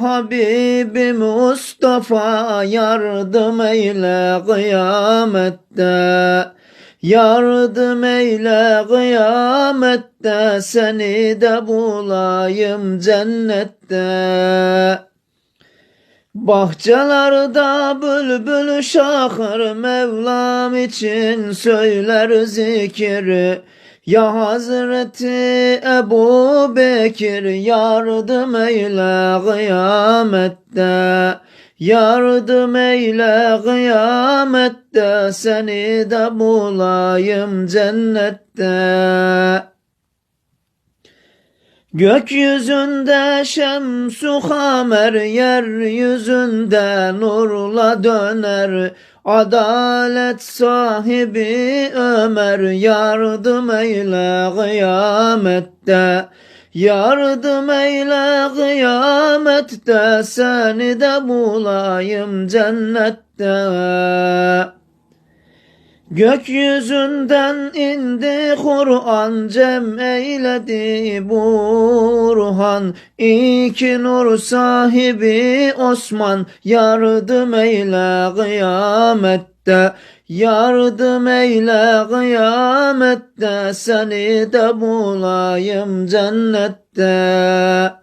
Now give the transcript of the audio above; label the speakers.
Speaker 1: Habibi Mustafa yardım eyle kıyamette. Yardım eyle kıyamette seni de bulayım cennette. Bahçelerde bülbül şakır Mevlam için söyler zikri Ya Hazreti Ebu Bekir yardım eyle kıyamette. Yardım eyle kıyamette seni de bulayım cennette Gökyüzünde şemsu hamer, yeryüzünde nurla döner. Adalet sahibi Ömer, yardım eyle kıyamette. Yardım eyle kıyamette, seni de bulayım cennette. Gökyüzünden indi Kur'an cem eyledi Burhan İki nur sahibi Osman yardım eyle kıyamette. Yardım eyle kıyamette seni de bulayım cennette